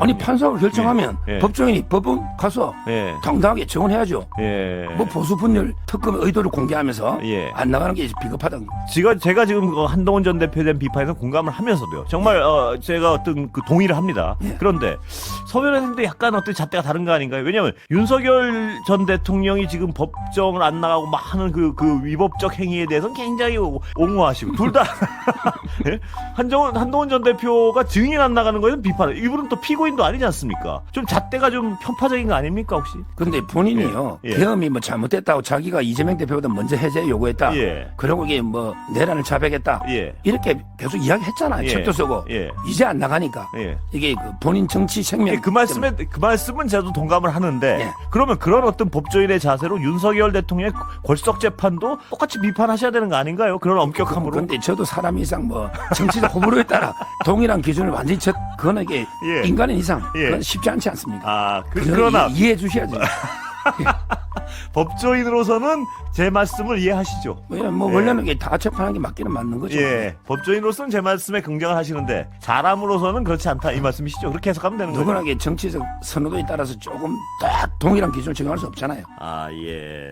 아니 판사가 결정하면 예, 예. 법조인이 법원 가서 예. 당당하게 증언해야죠. 예. 뭐 보수 분열 특검 의도를 공개하면서 예. 안 나가는 게 비겁하다. 제가 제가 지금 그 한동훈 전 대표에 대한 비판에서 공감을 하면서도요. 정말 어, 제가 어떤 그 동의를 합니다. 예. 그런데 서면에서도 약간 어떤 잣대가 다른 거 아닌가요? 왜냐하면 윤석열 전 대통령이 지금 법정을 안 나가고 막 하는 그, 그 위법적 행위에 대해서는 굉장히 오- 옹호하시고 둘다 예? 한정훈 한동훈 전 대표가 증인 안 나가는 거에는 비판. 이분은 또 피고 인도 아니지 않습니까? 좀 잣대가 좀 편파적인 거 아닙니까 혹시? 근데 본인이요 예, 예. 계엄이 뭐 잘못됐다고 자기가 이재명 대표보다 먼저 해제 요구했다. 예. 그리고 이게 뭐 내란을 자백했다. 예. 이렇게 계속 이야기했잖아요. 예. 책도 쓰고 예. 이제 안 나가니까 예. 이게 그 본인 정치 생명 예, 그 말씀에 그 말씀은 저도 동감을 하는데 예. 그러면 그런 어떤 법조인의 자세로 윤석열 대통령의 골석 재판도 똑같이 비판하셔야 되는 거 아닌가요? 그런 엄격함으로. 근데 저도 사람 이상 뭐 정치적 호불호에 따라 동일한 기준을 완전히 저 그거는 이게 예. 인간의 이상 예. 그건 쉽지 않지 않습니까? 아, 그, 그거는 그러나 이- 이해해 주셔야지. 법조인으로서는 제 말씀을 이해하시죠. 왜냐면 뭐 예. 원래는 이게 다 재판한 게 맞기는 맞는 거죠. 예, 법조인으로서는 제 말씀에 긍정을 하시는데 사람으로서는 그렇지 않다 이 말씀이시죠. 그렇게 해석하면 되는 거죠. 누구나 이게 정치적 선호도에 따라서 조금 다 동일한 기준을 적용할 수 없잖아요. 아, 예.